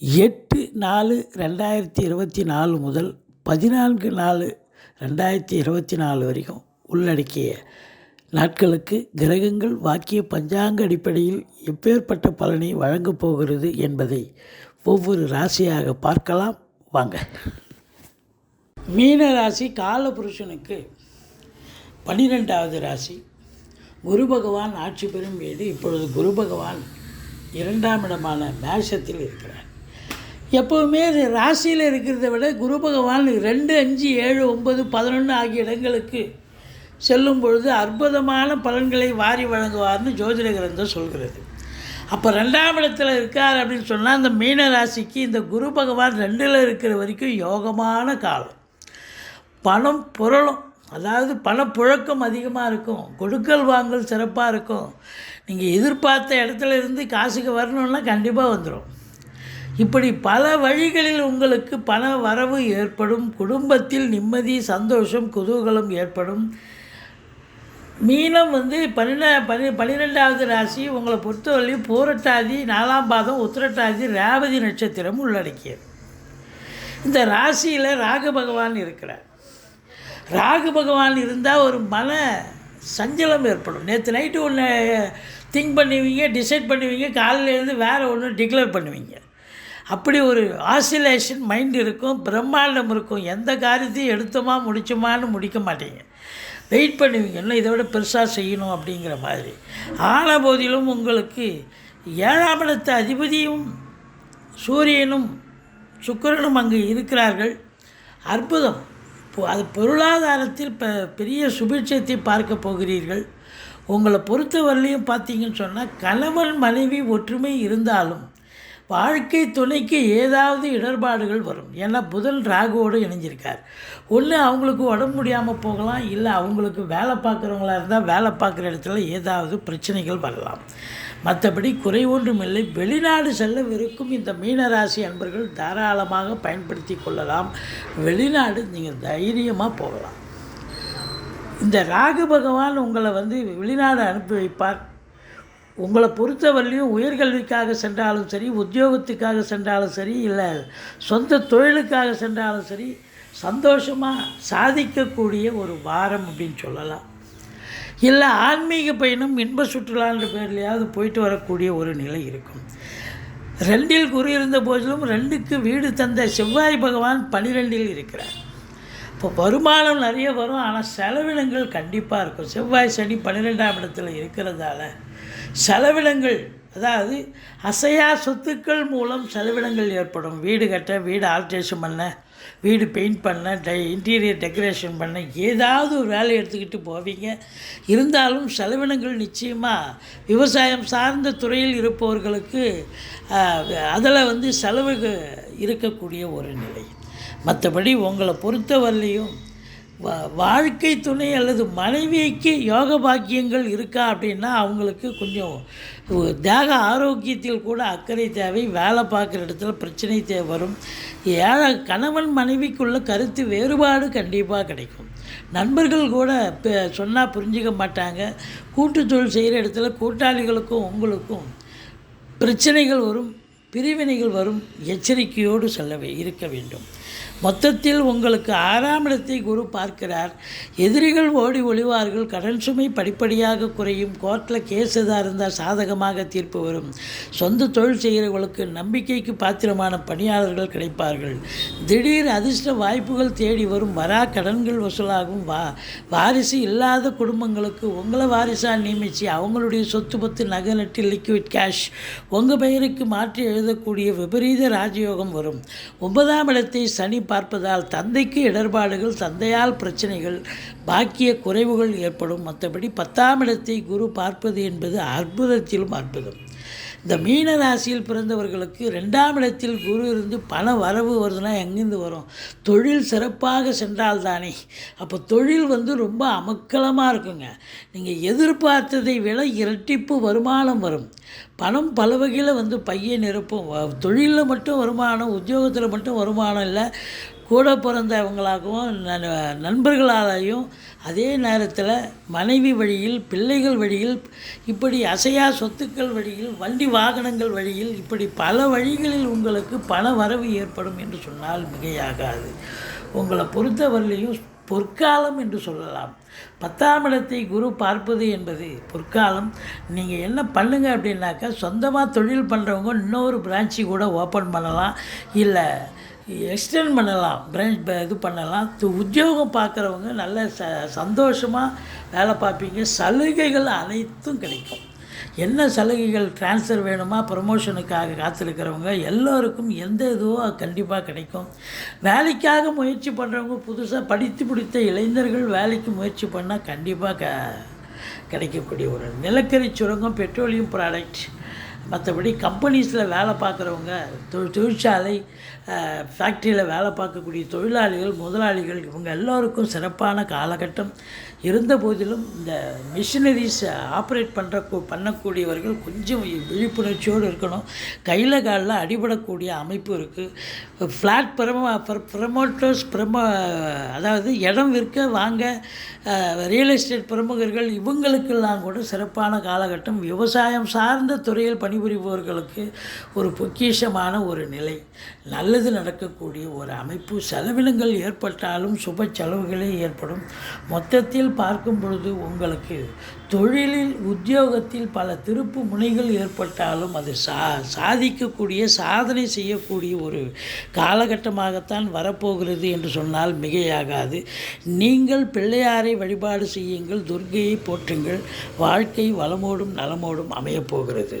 எட்டு நாலு ரெண்டாயிரத்தி இருபத்தி நாலு முதல் பதினான்கு நாலு ரெண்டாயிரத்தி இருபத்தி நாலு வரைக்கும் உள்ளடக்கிய நாட்களுக்கு கிரகங்கள் வாக்கிய பஞ்சாங்க அடிப்படையில் எப்பேற்பட்ட பலனை வழங்கப் போகிறது என்பதை ஒவ்வொரு ராசியாக பார்க்கலாம். வாங்க. மீன ராசி காலபுருஷனுக்கு பன்னிரெண்டாவது ராசி. குரு பகவான் ஆட்சி பெறும் வீடு இப்பொழுது குரு பகவான் இரண்டாம் இடமான மேஷத்தில் இருக்கிறார். எப்போவுமே இது ராசியில் இருக்கிறத விட குரு பகவான் ரெண்டு அஞ்சு ஏழு ஒன்பது பதினொன்று ஆகிய இடங்களுக்கு செல்லும் பொழுது அற்புதமான பலன்களை வாரி வழங்குவார்னு ஜோதிட கிரந்தம் சொல்கிறது. அப்போ ரெண்டாம் இடத்துல இருக்கார் அப்படின்னு சொன்னால் அந்த மீன ராசிக்கு இந்த குரு பகவான் ரெண்டில் இருக்கிற வரைக்கும் யோகமான காலம். பணம் புரளும். அதாவது பணப்புழக்கம் அதிகமாக இருக்கும். கொடுக்கல் வாங்கல் சிறப்பாக இருக்கும். நீங்கள் எதிர்பார்த்த இடத்துல இருந்து காசுக்கு வரணுன்னா கண்டிப்பாக வந்துடும் இப்படி பல வழிகளில் உங்களுக்கு பண வரவு ஏற்படும் குடும்பத்தில் நிம்மதி சந்தோஷம் குதூகலம் ஏற்படும். மீனம் வந்து பன்னிரெண்டா பனி பன்னிரெண்டாவது ராசி உங்களை பொறுத்தவரையும் பூரட்டாதி நாலாம் பாதம் உத்திரட்டாதி ரேவதி நட்சத்திரம் உள்ளடக்கியது. இந்த ராசியில் ராகு பகவான் இருக்கிறார். ராகு பகவான் இருந்தால் ஒரு மன சஞ்சலம் ஏற்படும். நேற்று நைட்டு ஒன்று திங்க் பண்ணுவீங்க டிசைட் பண்ணுவீங்க காலையில் இருந்து வேறு ஒன்று டிக்ளேர் பண்ணுவீங்க. அப்படி ஒரு ஆசிலேஷன் மைண்ட் இருக்கும் பிரம்மாண்டம் இருக்கும். எந்த காரியத்தையும் எடுத்தோமா முடிச்சோமான்னு முடிக்க மாட்டீங்க. வெயிட் பண்ணுவீங்க இன்னும் இதை விட பெருசாக செய்யணும் அப்படிங்கிற மாதிரி. ஆன போதிலும் உங்களுக்கு ஏழாம் இடத்து அதிபதியும் சூரியனும் சுக்கிரனும் அங்கு இருக்கிறார்கள். அற்புதம். இப்போ அது பொருளாதாரத்தில் இப்போ பெரிய சுபிட்சத்தை பார்க்க போகிறீர்கள். உங்களை பொறுத்தவரையிலையும் பார்த்தீங்கன்னு சொன்னால் கணவன் மனைவி ஒற்றுமை இருந்தாலும் வாழ்க்கை துணைக்கு ஏதாவது இடர்பாடுகள் வரும். ஏன்னா புதன் ராகுவோடு இணைஞ்சிருக்கார். ஒன்று அவங்களுக்கு உடம்பு முடியாமல் போகலாம். இல்லை அவங்களுக்கு வேலை பார்க்குறவங்களா இருந்தால் வேலை பார்க்குற இடத்துல ஏதாவது பிரச்சனைகள் வரலாம். மற்றபடி குறை ஒன்றும் இல்லை வெளிநாடு செல்லவிருக்கும் இந்த மீனராசி அன்பர்கள் தாராளமாக பயன்படுத்தி கொள்ளலாம். வெளிநாடு நீங்கள் தைரியமாக போகலாம். இந்த ராகு பகவான் உங்களை வந்து வெளிநாடு அனுப்பி வைப்பார். உங்களை பொறுத்தவரையிலையும் உயர்கல்விக்காக சென்றாலும் சரி உத்தியோகத்துக்காக சென்றாலும் சரி இல்லை சொந்த தொழிலுக்காக சென்றாலும் சரி சந்தோஷமாக சாதிக்கக்கூடிய ஒரு வாரம் அப்படின்னு சொல்லலாம். இல்லை ஆன்மீக பயணம் இன்ப சுற்றுலான்ற பேர்லையாவது போயிட்டு வரக்கூடிய ஒரு நிலை இருக்கும். ரெண்டில் குரு இருந்த போதிலும் ரெண்டுக்கு வீடு தந்த செவ்வாய் பகவான் பனிரெண்டில் இருக்கிறார். இப்போ வருமானம் நிறைய வரும் ஆனால் செலவினங்கள் கண்டிப்பாக இருக்கும். செவ்வாய் சனி பன்னிரெண்டாம் இடத்துல இருக்கிறதால செலவினங்கள். அதாவது அசையா சொத்துக்கள் மூலம் செலவினங்கள் ஏற்படும். வீடு கட்ட வீடு ஆல்ட்ரேஷன் பண்ண வீடு பெயிண்ட் பண்ண டை இன்டீரியர் டெக்கரேஷன் பண்ண ஏதாவது ஒரு வேலையை எடுத்துக்கிட்டு போவீங்க. இருந்தாலும் செலவினங்கள் நிச்சயமாக விவசாயம் சார்ந்த துறையில் இருப்பவர்களுக்கு அதில் வந்து செலவு இருக்கக்கூடிய ஒரு நிலை. மற்றபடி உங்களை பொறுத்தவரையிலையும் வாழ்க்கை துணை அல்லது மனைவிக்கு யோக பாக்கியங்கள் இருக்கா அப்படின்னா அவங்களுக்கு கொஞ்சம் தேக ஆரோக்கியத்தில் கூட அக்கறை தேவை வேலை பார்க்குற இடத்துல பிரச்சனை தே வரும். ஏழை கணவன் மனைவிக்குள்ள கருத்து வேறுபாடு கண்டிப்பாக கிடைக்கும். நண்பர்கள் கூட இப்போ சொன்னால் புரிஞ்சிக்க மாட்டாங்க. கூட்டு தொழில் செய்கிற இடத்துல கூட்டாளிகளுக்கும் உங்களுக்கும் பிரச்சனைகள் வரும் பிரிவினைகள் வரும். எச்சரிக்கையோடு செல்ல இருக்க வேண்டும். மொத்தத்தில் உங்களுக்கு ஆறாம் இடத்தை குரு பார்க்கிறார். எதிரிகள் ஓடி ஒளிவார்கள். கடன் சுமை படிப்படியாக குறையும். கோர்ட்டில் கேஸ் எதாக இருந்தால் சாதகமாக தீர்ப்பு வரும். சொந்த தொழில் செய்கிறவர்களுக்கு நம்பிக்கைக்கு பாத்திரமான பணியாளர்கள் கிடைப்பார்கள். திடீர் அதிர்ஷ்ட வாய்ப்புகள் தேடி வரும். வரா கடன்கள் வசூலாகும். வா வாரிசு இல்லாத குடும்பங்களுக்கு உங்களை வாரிசாக நியமித்து அவங்களுடைய சொத்து பத்து நகை நட்டு லிக்விட் கேஷ் உங்கள் பெயருக்கு மாற்றி எழுதக்கூடிய விபரீத ராஜயோகம் வரும். ஒன்பதாம் இடத்தை சனி பார்ப்பதால் தந்தைக்கு இடர்பாடுகள் தந்தையால் பிரச்சனைகள் பாக்கிய குறைவுகள் ஏற்படும். மற்றபடி பத்தாம் இடத்தை குரு பார்ப்பது என்பது அற்புதத்திலும் அற்புதம். இந்த மீன ராசியில் பிறந்தவர்களுக்கு ரெண்டாம் இடத்தில் குரு இருந்து பண வரவு வருதுன்னா எங்கேருந்து வரும்? தொழில் சிறப்பாக சென்றால் தானே அப்போ தொழில் வந்து ரொம்ப அமக்கலமாக இருக்குங்க. நீங்கள் எதிர்பார்த்ததை விட இரட்டிப்பு வருமானம் வரும். பணம் பல வகையில் வந்து பையன் நிரப்பும் தொழிலில் மட்டும் வருமானம் உத்தியோகத்தில் மட்டும் வருமானம் இல்லை. கூட பிறந்தவங்களாகவும் ந- நண்பர்களாலையும் அதே நேரத்தில் மனைவி வழியில் பிள்ளைகள் வழியில் இப்படி அசையா சொத்துக்கள் வழியில் வண்டி வாகனங்கள் வழியில் இப்படி பல வழிகளில் உங்களுக்கு பண வரவு ஏற்படும் என்று சொன்னால் மிகையாகாது. உங்களை பொறுத்தவரையிலையும் பொற்காலம் என்று சொல்லலாம். பத்தாம் இடத்தை குரு பார்ப்பது என்பது பொற்காலம். நீங்கள் என்ன பண்ணுங்கள் அப்படின்னாக்கா சொந்தமாக தொழில் பண்ணுறவங்க இன்னொரு பிரான்ச்சு கூட ஓப்பன் பண்ணலாம். இல்லை எக்ஸ்டெண்ட் பண்ணலாம் பிரான்ச் இது பண்ணலாம். து- உத்தியோகம் பார்க்குறவங்க நல்ல ச சந்தோஷமாக வேலை பார்ப்பீங்க. சலுகைகள் அனைத்தும் கிடைக்கும். என்ன சலுகைகள் ட்ரான்ஸ்ஃபர் வேணுமா ப்ரமோஷனுக்காக காத்திருக்கிறவங்க எல்லோருக்கும் எந்த இதுவோ கண்டிப்பாக கிடைக்கும். வேலைக்காக முயற்சி பண்ணுறவங்க புதுசாக படித்து பிடித்த இளைஞர்கள் வேலைக்கு முயற்சி பண்ணால் கண்டிப்பாக க கிடைக்கக்கூடிய ஒரு நிலக்கரி சுரங்கம் பெட்ரோலியம் ப்ராடக்ட் மற்றபடி கம்பெனிஸில் வேலை பார்க்குறவங்க தொழில் தொழிற்சாலை ஃபேக்ட்ரியில் வேலை பார்க்கக்கூடிய தொழிலாளிகள் முதலாளிகள் இவங்க எல்லோருக்கும் சிறப்பான காலகட்டம். இருந்த போதிலும் இந்த மிஷினரிஸ் ஆப்ரேட் பண்ணுற பண்ணக்கூடியவர்கள் கொஞ்சம் விழிப்புணர்ச்சியோடு இருக்கணும். கையில் காலில் அடிபடக்கூடிய அமைப்பு இருக்குது ஃப்ளாட் ப்ரமோ ப்ரமோட்டர்ஸ் ப்ரமோ அதாவது இடம் விற்க வாங்க ரியல் எஸ்டேட் பிரமுகர்கள் இவங்களுக்கெல்லாம் கூட சிறப்பான காலகட்டம். விவசாயம் சார்ந்த துறையில் பணி பணிபுரிபவர்களுக்கு ஒரு பொக்கிஷமான ஒரு நிலை. நல்லது நடக்கக்கூடிய ஒரு அமைப்பு செலவினங்கள் ஏற்பட்டாலும் சுப செலவுகளே ஏற்படும். மொத்தத்தில் பார்க்கும் பொழுது உங்களுக்கு தொழிலில் உத்தியோகத்தில் பல திருப்பு முனைகள் ஏற்பட்டாலும் அது சா சாதிக்கக்கூடிய சாதனை செய்யக்கூடிய ஒரு காலகட்டமாகத்தான் வரப்போகிறது என்று சொன்னால் மிகையாகாது. நீங்கள் பிள்ளையாரை வழிபாடு செய்யுங்கள் துர்கையை போற்றுங்கள். வாழ்க்கை வளமோடும் நலமோடும் அமையப் போகிறது